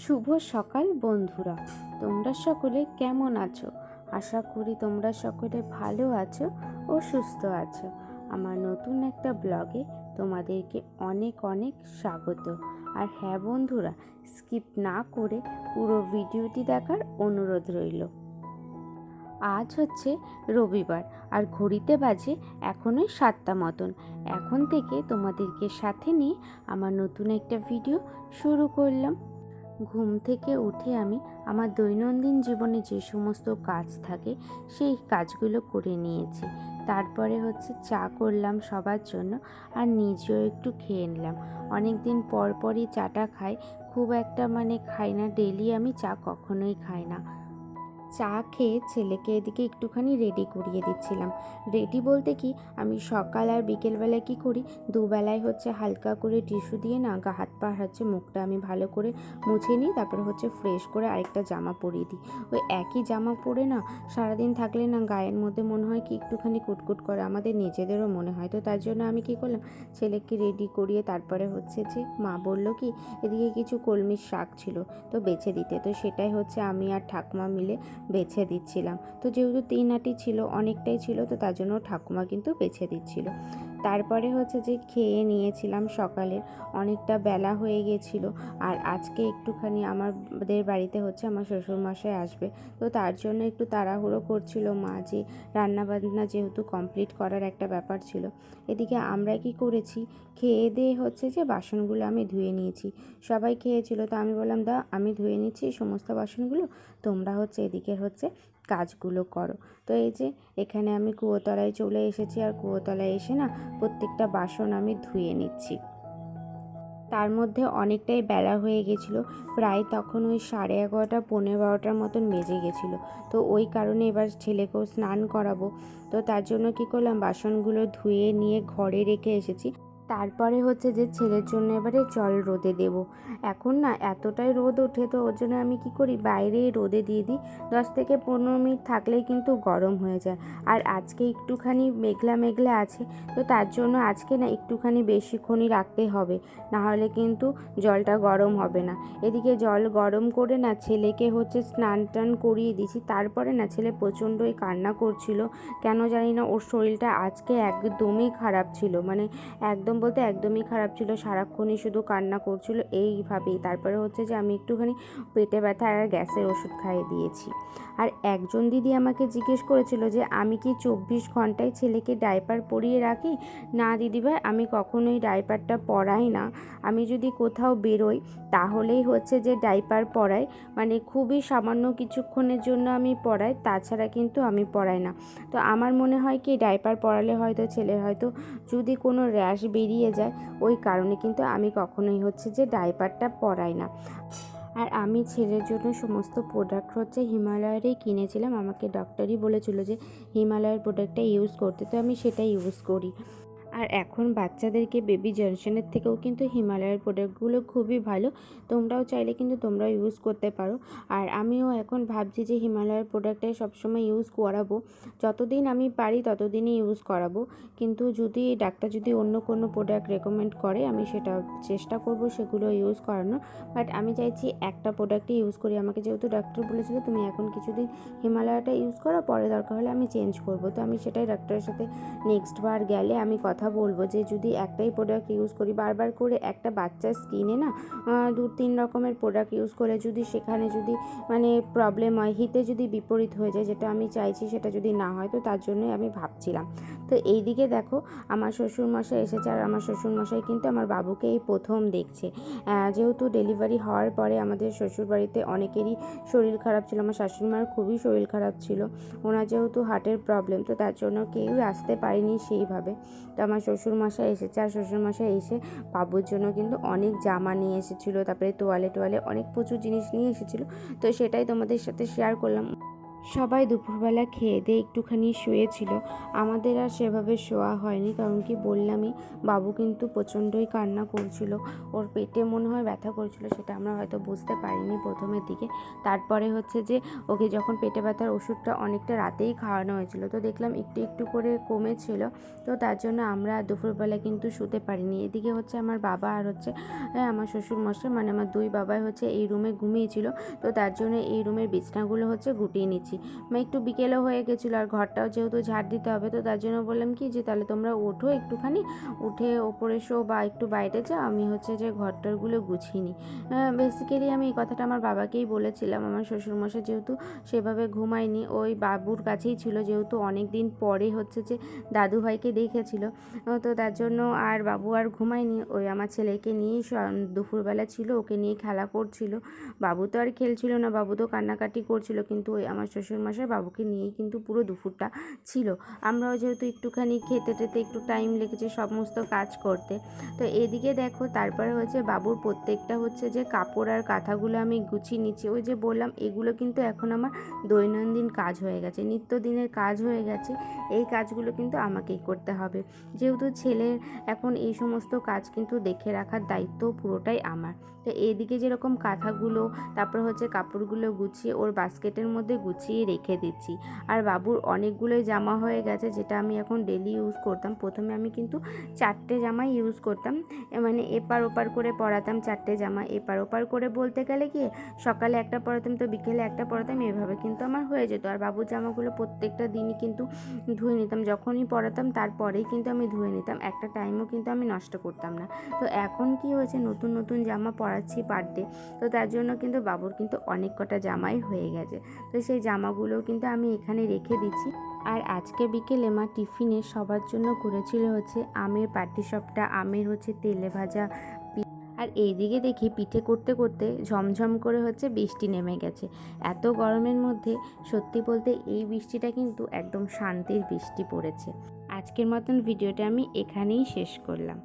শুভ সকাল বন্ধুরা। তোমরা সকলে কেমন আছো? আশা করি তোমরা সকলে ভালো আছো ও সুস্থ আছো। আমার নতুন একটা ব্লগে তোমাদেরকে অনেক অনেক স্বাগত। আর হ্যাঁ বন্ধুরা, স্কিপ না করে পুরো ভিডিওটি দেখার অনুরোধ রইল। আজ হচ্ছে রবিবার, আর ঘড়িতে বাজে এখনই সাতটা মতন। এখন থেকে তোমাদেরকে সাথে নিয়ে আমার নতুন একটা ভিডিও শুরু করলাম। ঘুম থেকে উঠে আমি আমার দৈনন্দিন জীবনে যে সমস্ত কাজ থাকে, সেই কাজগুলো করে নিয়েছি। তারপরে হচ্ছে চা করলাম সবার জন্য আর নিজেও একটু খেয়ে নিলাম। অনেক দিন পরপরই চাটা খাই, খুব একটা মানে খাই না ডেলি আমি চা কখনোই খাই না। চা খেয়ে ছেলেকে এদিকে একটুখানি রেডি করিয়ে দিচ্ছিলাম। রেডি বলতে কি, আমি সকাল আর বিকেলবেলায় কি করি? দুবেলায় হচ্ছে হালকা করে টিস্যু দিয়ে না গা হাত পা হচ্ছে মুখটা আমি ভালো করে মুছে নিই, তারপরে হচ্ছে ফ্রেশ করে আরেকটা জামা পরিয়ে দিই। ওই একই জামা পরে না সারাদিন থাকলে না গায়ের মধ্যে মনে হয় কি একটুখানি কুটকুট করে আমাদের নিজেদেরও মনে হয়। তো তার জন্য আমি কি করলাম, ছেলেকে রেডি করিয়ে তারপরে হচ্ছে যে মা বলল কি, এদিকে কিছু কলমির শাক ছিল তো বেছে দিতে। তো সেটাই হচ্ছে আমি আর ঠাকুমা মিলে বেছে দিচ্ছিলাম। তো যেহেতু তিন আটি ছিল, অনেকটাই ছিল, তো তার জন্য ঠাকুমা কিন্তু বেছে দিচ্ছিল। তারপরে হচ্ছে যে খেয়ে নিয়েছিলাম সকালের। অনেকটা বেলা হয়ে গেছিল। আর আজকে একটুখানি আমাদের বাড়িতে হচ্ছে আমার শ্বশুরমশাই আসবে। তো তার জন্য একটু তাড়াহুড়ো করছিল মা যে রান্নাবান্না যেহেতু কমপ্লিট করার একটা ব্যাপার ছিল। এদিকে আমরা কি করেছি? খেয়ে দিয়ে হচ্ছে যে বাসনগুলো আমি ধুয়ে নিয়েছি। সবাই খেয়েছিল তো আমি বললাম দা আমি ধুয়ে নিচ্ছি সমস্ত বাসনগুলো। তোমরা হচ্ছে এদিকে হচ্ছে কাজগুলো করো। তো এই যে এখানে আমি কুয়োতলায় চলে এসেছি আর কুয়োতলায় এসে না প্রত্যেকটা বাসন আমি ধুয়ে নিচ্ছি। তার মধ্যে অনেকটাই বেলা হয়ে গেছিল, প্রায় তখন ওই সাড়ে এগারোটা পনেরো বারোটার মতন বেজে গেছিল। তো ওই কারণে এবার ছেলেকেও স্নান করাবো। তো তার জন্য কি করলাম, বাসনগুলো ধুয়ে নিয়ে ঘরে রেখে এসেছি। তারপরে হচ্ছে যে ছেলের জন্য এবারে জল রোদে দেব। এখন না এতটাই রোদ ওঠে তো ওর জন্য আমি কি করি? বাইরে রোদে দিয়ে দিই। দশ থেকে পনেরো মিনিট থাকলেই কিন্তু গরম হয়ে যায়। আর আজকে একটুখানি মেঘলা মেঘলা আছে, তো তার জন্য আজকে না একটুখানি বেশিক্ষণই রাখতে হবে। না হলে কিন্তু জলটা গরম হবে না। এদিকে জল গরম করে না ছেলেকে হচ্ছে স্নান টান করিয়ে দিয়েছি। তারপরে না ছেলে প্রচণ্ডই কান্না করছিল। কেন জানি না ওর শরীরটা আজকে একদমই খারাপ ছিল। মানে একদম বলতে একদমই খারাপ ছিল। সারাক্ষণই শুধু কান্না করছিল। এইভাবেই। তারপরে হচ্ছে যে আমি একটুখানি পেটে ব্যথা আর গ্যাসের ওষুধ খাইয়ে দিয়েছি। আর একজন দিদি আমাকে জিজ্ঞেস করেছিল যে, আমি কি চব্বিশ ঘন্টায় ছেলেকে ডাইপার পরিয়ে রাখি? না দিদিভাই আমি কখনোই ডাইপারটা পরাই না। আমি যদি কোথাও বেরোই, তাহলেই হচ্ছে যে ডাইপার পরাই। মানে খুবই সামান্য কিছুক্ষণের জন্য আমি পরাই, তাছাড়া কিন্তু আমি পরাই না। তো আমার মনে হয় কি, ডাইপার পরালে হয়তো ছেলের হয়তো যদি কোনো র্যাশ বেরিয়ে যায়, ওই কারণে কিন্তু আমি কখনোই হচ্ছে যে ডাইপারটা পরাই না। আর আমি ছেলের জন্য সমস্ত প্রোডাক্ট হচ্ছে হিমালয়ারই কিনেছিলাম। আমাকে ডক্টরই বলেছিল যে হিমালয়ের প্রোডাক্টটা ইউজ করতে। তো আমি সেটা ইউজ করি। আর এখন বাচ্চাদেরকে বেবি জনসনের থেকেও কিন্তু হিমালয়ের প্রোডাক্টগুলো খুবই ভালো। তোমরাও চাইলে কিন্তু তোমরাও ইউজ করতে পারো। আর আমিও এখন ভাবছি যে হিমালয়ের প্রোডাক্টটাই সবসময় ইউজ করাবো। যতদিন আমি পারি ততদিনই ইউজ করাবো। কিন্তু যদি ডাক্তার যদি অন্য কোনো প্রোডাক্ট রেকমেন্ড করে, আমি সেটা চেষ্টা করব সেগুলো ইউজ করানোর। বাট আমি চাইছি একটা প্রোডাক্টই ইউজ করি। আমাকে যেহেতু ডাক্তার বলেছিল, তুমি এখন কিছুদিন হিমালয়টা ইউজ করো, পরে দরকার হলে আমি চেঞ্জ করব। তো আমি সেটাই ডাক্তারের সাথে নেক্সট বার গেলে আমি কথা বলব যে যদি একটাই প্রোডাক্ট ইউজ করি, বারবার করে একটা বাচ্চার স্কিনে না দু তিন রকমের প্রোডাক্ট ইউজ করে যদি সেখানে যদি মানে প্রবলেম হয়, হিতে যদি বিপরীত হয়ে যায়, যেটা আমি চাইছি সেটা যদি না হয়, তো তার জন্যই আমি ভাবছিলাম। তো এই দিকে দেখো আমার শ্বশুরমশাই এসেছে আর আমার শ্বশুরমশাই কিন্তু আমার বাবুকে এই প্রথম দেখছে। যেহেতু ডেলিভারি হওয়ার পরে আমাদের শ্বশুরবাড়িতে অনেকেরই শরীর খারাপ ছিল, আমার শাশুড়িমার খুবই শরীর খারাপ ছিল, ওনার যেহেতু হার্টের প্রবলেম তো তার জন্য কেউই আসতে পারেনি সেইভাবে। তো আমার শ্বশুরমশাই এসেছে আর শ্বশুরমশাই এসে বাবুর জন্য কিন্তু অনেক জামা নিয়ে এসেছিল, তারপরে তোয়ালে টোয়ালে অনেক প্রচুর জিনিস নিয়ে এসেছিল, তো সেটাই তোমাদের সাথে শেয়ার করলাম। সবাই দুপুরবেলা খেয়ে দিয়ে একটুখানি শুয়েছিল। আমাদের আর সেভাবে শোয়া হয়নি, কারণ কি বললামই, বাবু কিন্তু প্রচণ্ডই কান্না করছিল। ওর পেটে মনে হয় ব্যথা করছিল, সেটা আমরা হয়তো বুঝতে পারিনি প্রথমের দিকে। তারপরে হচ্ছে যে, ওকে যখন পেটে ব্যথার ওষুধটা অনেকটা রাতেই খাওয়ানো হয়েছিল, তো দেখলাম একটু একটু করে কমেছিল, তো তার জন্য আমরা দুপুরবেলা কিন্তু শুতে পারিনি। এদিকে হচ্ছে আমার বাবা আর হচ্ছে আমার শ্বশুর মশাই মানে আমার দুই বাবাই হচ্ছে এই রুমে ঘুমিয়েছিল, তো তার জন্য এই রুমের বিছনাগুলো হচ্ছে গুটিয়ে নিচ্ছি। মানে একটু বিকেলও হয়ে গেছিল আর ঘরটাও যেহেতু ঝাড় দিতে হবে, তো তার জন্য বললাম কি যে তাহলে তোমরা ওঠো একটুখানি, উঠে ওপরে শো বা একটু বাইরে যাও, আমি হচ্ছে যে ঘরটারগুলো গুছিয়ে নিই। বেসিক্যালি আমি এই কথাটা আমার বাবাকেই বলেছিলাম, আমার শ্বশুরমশাই যেহেতু সেভাবে ঘুমায়নি, ওই বাবুর কাছেই ছিল যেহেতু অনেক দিন পরে হচ্ছে যে দাদু ভাইকে দেখেছিল তো তার জন্য আর বাবু আর ঘুমায়নি, ওই আমার ছেলেকে নিয়েই দুপুরবেলা ছিল, ওকে নিয়ে খেলা করছিল, বাবু তো আর খেলছিল না, বাবু তো কান্নাকাটি করছিল, কিন্তু ওই আমার শ্বশুরমশাই বাবুকে নিয়েই কিন্তু পুরো দুপুরটা ছিল। আমরাও যেহেতু একটুখানি খেতে টেতে একটু টাইম লেগেছে সমস্ত কাজ করতে। তো এদিকে দেখো, তারপরে হচ্ছে বাবুর প্রত্যেকটা হচ্ছে যে কাপড় আর কাঁথাগুলো আমি গুছিয়ে নিচ্ছি। ওই যে বললাম, এগুলো কিন্তু এখন আমার দৈনন্দিন কাজ হয়ে গেছে, নিত্যদিনের কাজ হয়ে গেছে। এই কাজগুলো কিন্তু আমাকেই করতে হবে। যেহেতু ছেলের এখন এই সমস্ত কাজ কিন্তু দেখে রাখার দায়িত্ব পুরোটাই আমার। তো এইদিকে যেরকম কাঁথাগুলো, তারপর হচ্ছে কাপড়গুলো গুছিয়ে ওর বাস্কেটের মধ্যে গুছিয়ে রেখে দিচ্ছি। আর বাবুর অনেকগুলোই জামা হয়ে গেছে, যেটা আমি এখন ডেলি ইউজ করতাম। প্রথমে আমি কিন্তু চারটে জামাই ইউজ করতাম। মানে এপার ওপার করে পরাতাম চারটে জামা। এপার ওপার করে বলতে গেলে কি, সকালে একটা পরাতাম তো বিকেলে একটা পরাতাম, এভাবে কিন্তু আমার হয়ে যেত। আর বাবুর জামাগুলো প্রত্যেকটা দিনই কিন্তু ধুয়ে নিতাম। যখনই পরাতাম তারপরেই কিন্তু আমি ধুয়ে নিতাম। একটা টাইমও কিন্তু আমি নষ্ট করতাম না। তো এখন কি হয়েছে, নতুন নতুন জামা পরাচ্ছি পার ডে তো তার জন্য কিন্তু বাবুর কিন্তু অনেক কটা জামাই হয়ে গেছে। তো সেই জামাগুলো কিন্তু আমি এখানে রেখে দিচ্ছি। আর আজকে বিকেলে মা টিফিনে সবার জন্য করেছিল হচ্ছে আমের পাটিসাপটা আমের হচ্ছে তেলে ভাজা আর এইদিকে দেখি পিঠে করতে করতে ঝমঝম করে হচ্ছে বৃষ্টি নেমে গেছে। এত গরমের মধ্যে সত্যি বলতে এই বৃষ্টিটা কিন্তু একদম শান্তির বৃষ্টি পড়েছে। আজকের মতন ভিডিওটা আমি এখানেই শেষ করলাম।